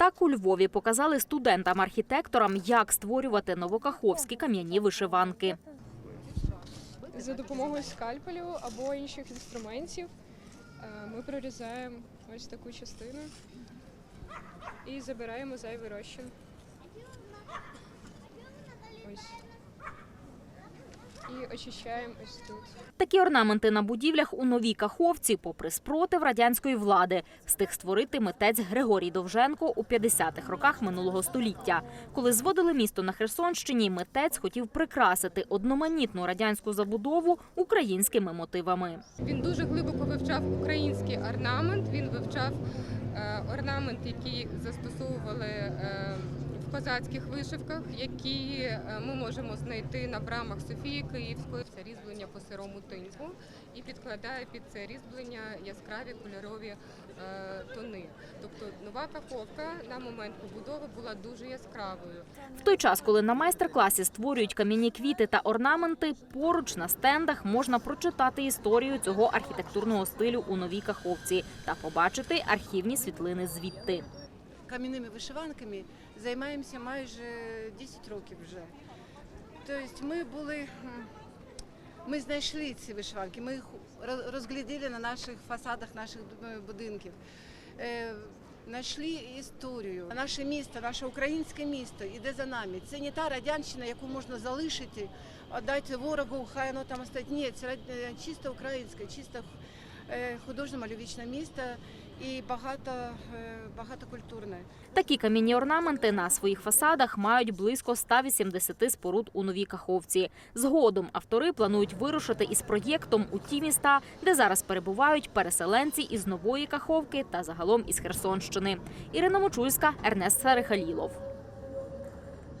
Так у Львові показали студентам-архітекторам, як створювати новокаховські кам'яні вишиванки. За допомогою скальпелю або інших інструментів е, ми прорізаємо ось таку частину і забираємо зайвий розчин. І очищаємо ось тут. Такі орнаменти на будівлях у новій Каховці, попри спротив радянської влади, встиг створити митець Григорій Довженко у 50-х роках минулого століття. Коли зводили місто на Херсонщині, митець хотів прикрасити одноманітну радянську забудову українськими мотивами. Він дуже глибоко вивчав український орнамент. Він вивчав е, орнамент, який застосовували е, козацьких вишивках, які е, ми можемо знайти на брамах Софії Київської. Це різьблення по сирому тиньку і підкладає під це різьблення яскраві кольорові е, тони. Тобто нова каховка на момент побудови була дуже яскравою. В той час, коли на майстер-класі створюють кам'яні квіти та орнаменти, поруч на стендах можна прочитати історію цього архітектурного стилю у новій Каховці та побачити архівні світлини звідти. Кам'яними вишиванками займаємося майже 10 років вже. Тобто ми були, ми знайшли ці вишиванки, ми їх роз- розгляділи на наших фасадах наших е, будинків. Е, Знайшли історію. Наше місто, наше українське місто іде за нами. Це не та радянщина, яку можна залишити, віддати ворогу, хай воно там. Ні, це чисто українське, чисто художньо-мальовічне місто і багато, е, багатокультурне. Такі камінні орнаменти на своїх фасадах мають близько 180 споруд у новій Каховці. Згодом автори планують вирушити із проєктом у ті міста, де зараз перебувають переселенці із нової Каховки та загалом із Херсонщини. Ірина Мочульська, Ернест Сарихалілов.